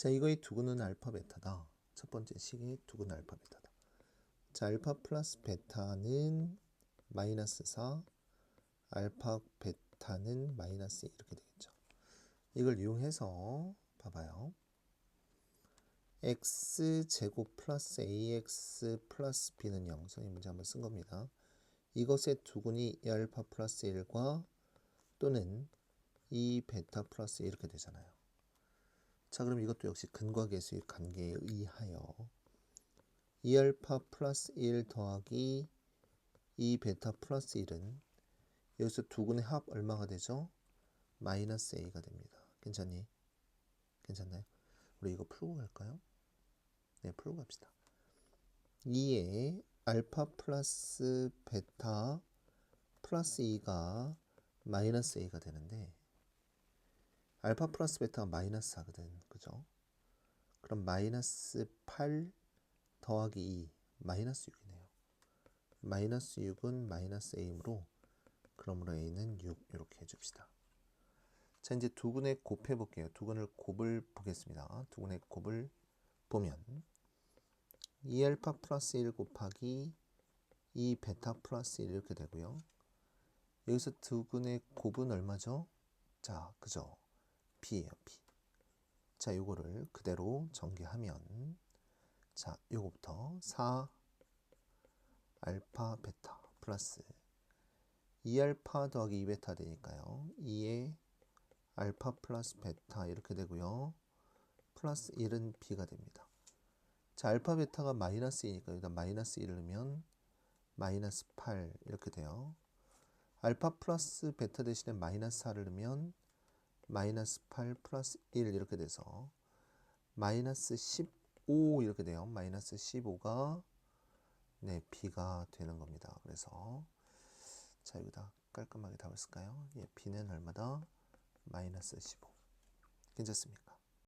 자, 이거의 두근은 알파 베타다. 첫 번째 식의 두근 알파 베타다. 자, 알파 플러스 베타는 마이너스 4, 알파 베타는 마이너스 2 이렇게 되겠죠. 이걸 이용해서 봐봐요. x 제곱 플러스 ax 플러스 b는 0. 선생님 문제 한번 쓴 겁니다. 이것의 두근이 2알파 플러스 1과 또는 2 베타 플러스 1 이렇게 되잖아요. 자, 그럼 이것도 역시 근과 계수의 관계에 의하여 2알파 플러스 1 더하기 2 베타 플러스 1은 여기서 두근의 합 얼마가 되죠? 마이너스 a가 됩니다. 괜찮니? 괜찮나요? 우리 이거 풀고 갈까요? 네, 풀고 갑시다. 2에 알파 플러스 베타 플러스 2가 마이너스 a가 되는데 알파 플러스 베타가 마이너스 4거든. 그죠? 그럼 마이너스 8 더하기 2 마이너스 6이네요. 마이너스 6은 마이너스 a이므로 그러므로 a는 6 이렇게 해줍시다. 자 이제 두근의 곱해 볼게요. 두근을 곱을 보겠습니다. 두근의 곱을 보면 2알파 플러스 1 곱하기 2 베타 플러스 1 이렇게 되고요. 여기서 두근의 곱은 얼마죠? 자, 그죠? B예요, b. 자, 요거를 그대로 전개하면 자, 요거부터 4 알파 베타 플러스 2알파 더하기 2베타 되니까요. 2에 알파 플러스 베타 이렇게 되고요. 플러스 1은 b가 됩니다. 자, 알파 베타가 마이너스 2니까 여기다 마이너스 1을 넣으면 마이너스 8 이렇게 돼요. 알파 플러스 베타 대신에 마이너스 4를 넣으면 마이너스 8 플러스 1 이렇게 돼서 마이너스 15 이렇게 돼요. 마이너스 15가 네, b가 되는 겁니다. 그래서 자, 여기다 깔끔하게 답을 쓸까요? 예, b는 얼마다? 마이너스 15. 괜찮습니까?